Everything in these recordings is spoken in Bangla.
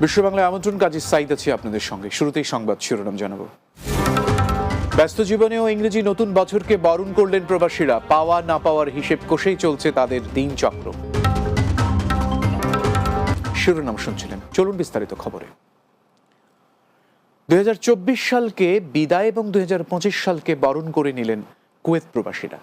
বিশ্ব বাংলায় আমন্ত্রণ, কাজী সাইদ আছি আপনাদের সঙ্গে। শুরুতেই সংবাদ শিরোনাম জানাব। ব্যস্ত জীবনেও ইংরেজি নতুন বছরকে বরণ করলেন প্রবাসীরা। পাওয়া, না পাওয়ার হিসেব কষেই চলছে তাদের দিন চক্র। শিরোনাম শুনছিলেন। চলুন বিস্তারিত খবরে। দুই হাজার চব্বিশ সালকে বিদায় এবং দুই হাজার পঁচিশ সালকে বরণ করে নিলেন কুয়েত প্রবাসীরা।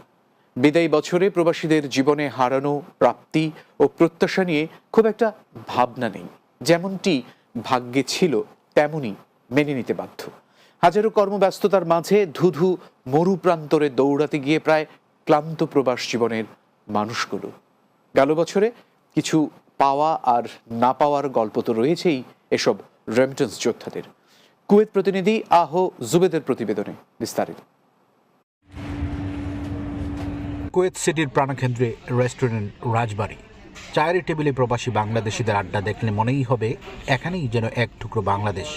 বিদায়ী বছরে প্রবাসীদের জীবনে হারানো, প্রাপ্তি ও প্রত্যাশা নিয়ে খুব একটা ভাবনা নেই। যেমনটি ভাগ্যে ছিল তেমনি মেনে নিতে বাধ্য। হাজারো কর্মব্যস্ততার মাঝে ধুধু মরু প্রান্তরে দৌড়াতে গিয়ে প্রায় ক্লান্ত প্রবাস জীবনের মানুষগুলো। গেল বছরে কিছু পাওয়া আর না পাওয়ার গল্প তো রয়েছেই এসব রেমিটেন্স যোদ্ধাদের। কুয়েত প্রতিনিধি আহ জুবেদের প্রতিবেদনে বিস্তারিত। কুয়েত সিটির প্রাণকেন্দ্রে রেস্টুরেন্ট রাজবাড়ি। চায়ের টেবিলে প্রবাসী বাংলাদেশিদের আড্ডা দেখলে মনেই হবে এখানেই যেন এক টুকরো বাংলাদেশ।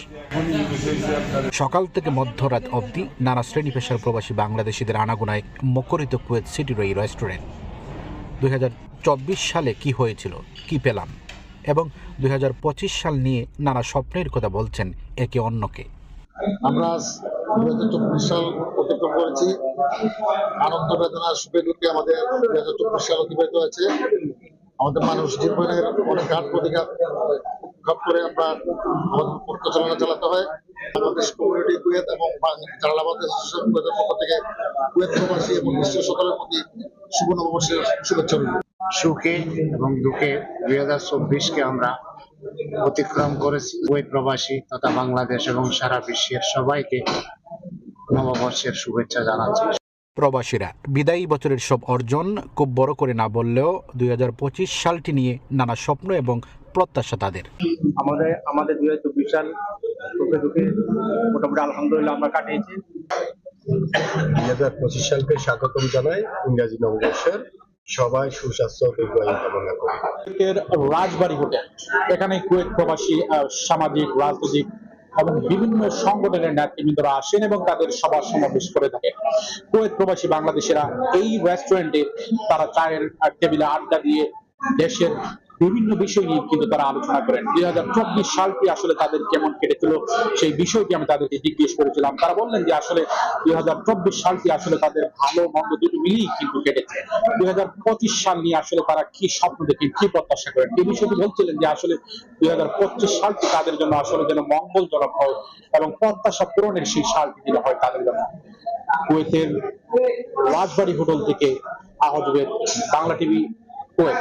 সকাল থেকে মধ্যরাত অবধি নানা শ্রেণি পেশার প্রবাসী বাংলাদেশিদের আনাগোনায় মুখরিত কুয়েত সিটির এই রেস্টুরেন্ট। দুই সালে কি হয়েছিল, কি পেলাম, এবং দুই হাজার পঁচিশ সাল নিয়ে নানা স্বপ্নের কথা বলছেন একে অন্যকে। আমরা দুই হাজার চব্বিশ সাল অতিক্রম করেছি। আনন্দ, বেদনা, সুখে দুঃখে আমাদের দুই হাজার চব্বিশ সাল অতিবাহিত হয়েছে। আমাদের মানুষ জীবনের অনেক ঘাট প্রতিঘাত ঘাত করে আমরা আমাদের পরিচালনা চালাতে হয়। বাংলাদেশ কমিউনিটি কুয়েত এবং জালালাবাদ কুয়েতের পক্ষ থেকে কুয়েত প্রবাসী এবং বিশ্বের সকলের প্রতি শুভ নববর্ষের শুভেচ্ছা সুখে এবং দুঃখে দুই হাজার চব্বিশকে আমরা অতিক্রম করেছি। কুয়েত প্রবাসী তথা বাংলাদেশ এবং সারা বিশ্বের সবাইকে নববর্ষের শুভেচ্ছা জানাচ্ছি। প্রবাসীরা বিদায়ী বছরের সব অর্জন খুব বড় করে না বললেও দুই হাজার পঁচিশ সালটি নিয়ে নানা স্বপ্ন এবং প্রত্যাশা তাদের। আমাদের আমাদের দুই হাজার চব্বিশ সাল দুঃখে দুঃখে মোটামুটি আলহামদুলিল্লাহ আমরা কাটিয়েছি। দুই হাজার পঁচিশ সালকে স্বাগতম জানাই ইংরাজি নববর্ষের সবাই সুস্বাস্থ্য ও দীর্ঘায়ু কামনা করি। রাজবাড়ি হোটেল এখানে কুয়েত প্রবাসী আহ, সামাজিক রাজনৈতিক এবং বিভিন্ন সংগঠনের নেতৃবৃন্দরা আসেন এবং তাদের সবার সমাবেশ করে থাকেন। কুয়েত প্রবাসী বাংলাদেশিরা এই রেস্টুরেন্টে তারা চায়ের টেবিলে আড্ডা দিয়ে দেশের বিভিন্ন বিষয় নিয়ে কিন্তু তারা আলোচনা করেন। দুই হাজার চব্বিশ সালটি আসলে তাদের কেমন কেটেছিল? সেই বিষয়টি আমি তাদেরকে জিজ্ঞেস করেছিলাম। তারা বললেন যে আসলে দুই হাজার চব্বিশ সালটি আসলে তাদের ভালো, মন্দ দুটো মিলিয়ে কিন্তু কেটেছে। দুই হাজার পঁচিশ সাল নিয়ে আসলে তারা কি স্বপ্ন দেখেন, কি প্রত্যাশা করেন? এই বিষয়টি বলছিলেন যে আসলে দুই হাজার পঁচিশ সালটি তাদের জন্য আসলে যেন মঙ্গলজনক হয় এবং প্রত্যাশা পূরণের সেই সালটি যেন হয় তাদের জন্য। কুয়েতের রাজবাড়ি হোটেল থেকে আহজবের বাংলা টিভি কুয়েত।